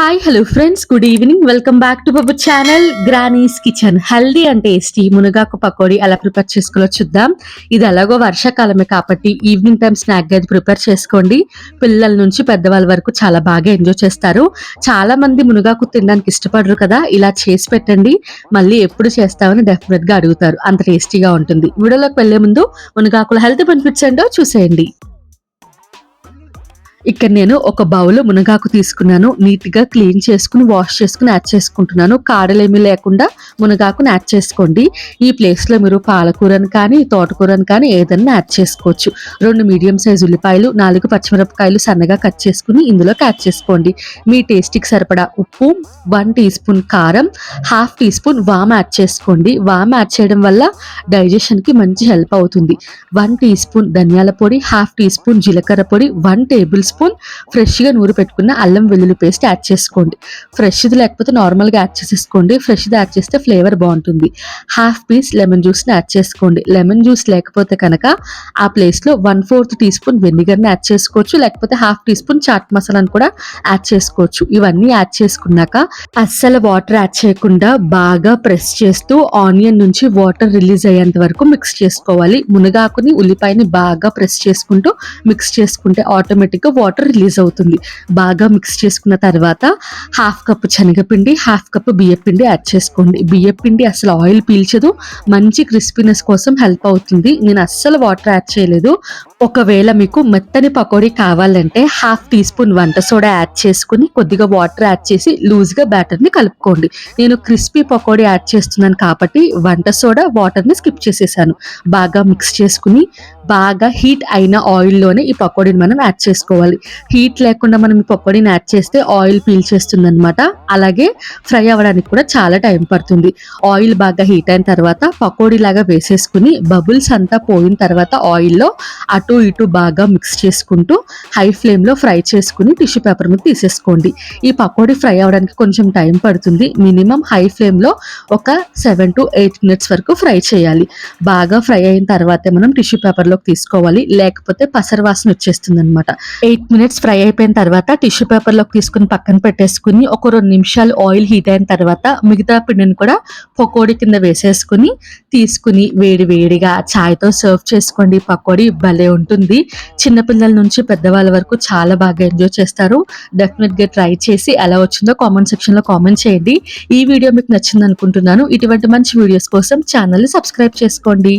Hi hello friends good evening welcome back to Babu channel granny's kitchen healthy and tasty మునగాకు పకోడీ ఎలా prepare చేసుకోవాలో చూద్దాం. ఇది ఎలాగో వర్షాకాలమే కాబట్టి ఈవినింగ్ టైం స్నాక్ ఇది ప్రిపేర్ చేసుకోండి. పిల్లల నుంచి పెద్దవాళ్ళ వరకు చాలా బాగా ఎంజాయ్ చేస్తారు. చాలా మంది మునగాకు తినడానికి ఇష్టపడరు కదా. ఇలా చేసి పెట్టండి. మళ్ళీ ఎప్పుడు చేస్తామని డెఫినెట్గా అడుగుతారు. అంత టేస్టీగా ఉంటుంది. వీడియోలోకి వెళ్ళే ముందు మునగాకుల హెల్త్ బెనిఫిట్స్ ఏంటో చూసేయండి. ఇక్కడ నేను ఒక బౌల్ మునగాకు తీసుకున్నాను నీట్గా క్లీన్ చేసుకుని వాష్ చేసుకుని యాడ్ చేసుకుంటున్నాను. కాడలేమి లేకుండా మునగాకుని యాడ్ చేసుకోండి. ఈ ప్లేస్లో మీరు పాలకూరని కానీ తోటకూరని కానీ ఏదన్నా యాడ్ చేసుకోవచ్చు. రెండు మీడియం సైజ్ ఉల్లిపాయలు నాలుగు పచ్చిమిరపకాయలు సన్నగా కట్ చేసుకుని ఇందులోకి యాడ్ చేసుకోండి. మీ టేస్ట్కి సరిపడా ఉప్పు వన్ టీ స్పూన్ కారం హాఫ్ టీ స్పూన్ వామ్ యాడ్ చేసుకోండి. వామ్ యాడ్ చేయడం వల్ల డైజెషన్కి మంచి హెల్ప్ అవుతుంది. వన్ టీ స్పూన్ ధనియాల పొడి హాఫ్ టీ స్పూన్ జీలకర్ర పొడి వన్ టేబుల్ స్పూన్ ఫ్రెష్గా నూరు పెట్టుకున్న అల్లం వెల్లుల్లి పేస్ట్ యాడ్ చేసుకోండి. ఫ్రెష్ది లేకపోతే నార్మల్గా యాడ్ చేసేసుకోండి. ఫ్రెష్ది యాడ్ చేస్తే ఫ్లేవర్ బాగుంటుంది. హాఫ్ పీస్ లెమన్ జ్యూస్ని యాడ్ చేసుకోండి. లెమన్ జ్యూస్ లేకపోతే కనుక ఆ ప్లేస్లో వన్ ఫోర్త్ టీ స్పూన్ వెనిగర్ని యాడ్ చేసుకోవచ్చు. లేకపోతే హాఫ్ టీ స్పూన్ చాట్ మసాలాను కూడా యాడ్ చేసుకోవచ్చు. ఇవన్నీ యాడ్ చేసుకున్నాక అస్సలు వాటర్ యాడ్ చేయకుండా బాగా ప్రెస్ చేస్తూ ఆనియన్ నుంచి వాటర్ రిలీజ్ అయ్యేంత వరకు మిక్స్ చేసుకోవాలి. మునగాకుని ఉల్లిపాయని బాగా ప్రెస్ చేసుకుంటూ మిక్స్ చేసుకుంటే ఆటోమేటిక్గా వాటర్ రిలీజ్ అవుతుంది. బాగా మిక్స్ చేసుకున్న తర్వాత హాఫ్ కప్ శనగపిండి హాఫ్ కప్ బియ్యపిండి యాడ్ చేసుకోండి. బియ్యపిండి అసలు ఆయిల్ పీల్చదు. మంచి క్రిస్పీనెస్ కోసం హెల్ప్ అవుతుంది. నేను అస్సలు వాటర్ యాడ్ చేయలేదు. ఒకవేళ మీకు మెత్తని పకోడీ కావాలంటే హాఫ్ టీ స్పూన్ వంట సోడా యాడ్ చేసుకుని కొద్దిగా వాటర్ యాడ్ చేసి లూజ్గా బ్యాటర్ని కలుపుకోండి. నేను క్రిస్పీ పకోడీ యాడ్ చేస్తున్నాను కాబట్టి వంట సోడా వాటర్ని స్కిప్ చేసేసాను. బాగా మిక్స్ చేసుకుని బాగా హీట్ అయిన ఆయిల్లోనే ఈ పకోడీని మనం యాడ్ చేసుకోవాలి. హీట్ లేకుండా మనం ఈ పకోడీని యాడ్ చేస్తే ఆయిల్ పీల్చేస్తుంది అనమాట అలాగే ఫ్రై అవ్వడానికి కూడా చాలా టైం పడుతుంది. ఆయిల్ బాగా హీట్ అయిన తర్వాత పకోడీ లాగా వేసేసుకుని బబుల్స్ అంతా పోయిన తర్వాత ఆయిల్లో అటు ఇటు బాగా మిక్స్ చేసుకుంటూ హై ఫ్లేమ్లో ఫ్రై చేసుకుని టిష్యూ పేపర్ మీద తీసేసుకోండి. ఈ పకోడీ ఫ్రై అవ్వడానికి కొంచెం టైం పడుతుంది. మినిమం హై ఫ్లేమ్లో ఒక సెవెన్ టు ఎయిట్ మినిట్స్ వరకు ఫ్రై చేయాలి. బాగా ఫ్రై అయిన తర్వాతే మనం టిష్యూ పేపర్లో పేపర్లోకి తీసుకోవాలి లేకపోతే పసర వాసన వచ్చేస్తుంది అనమాట ఎయిట్ మినిట్స్ ఫ్రై అయిపోయిన తర్వాత టిష్యూ పేపర్లోకి తీసుకుని పక్కన పెట్టేసుకుని ఒక రెండు నిమిషాలు ఆయిల్ హీట్ అయిన తర్వాత మిగతా పిండిని కూడా పకోడీ కింద వేసేసుకుని తీసుకుని వేడి వేడిగా చాయ్తో సర్వ్ చేసుకోండి. పకోడీ భలే ఉంటుంది. చిన్నపిల్లల నుంచి పెద్దవాళ్ళ వరకు చాలా బాగా ఎంజాయ్ చేస్తారు. డెఫినెట్గా ట్రై చేసి ఎలా వచ్చిందో కామెంట్ సెక్షన్లో కామెంట్ చేయండి. ఈ వీడియో మీకు నచ్చింది అనుకుంటున్నాను ఇటువంటి మంచి వీడియోస్ కోసం ఛానల్ని సబ్స్క్రైబ్ చేసుకోండి.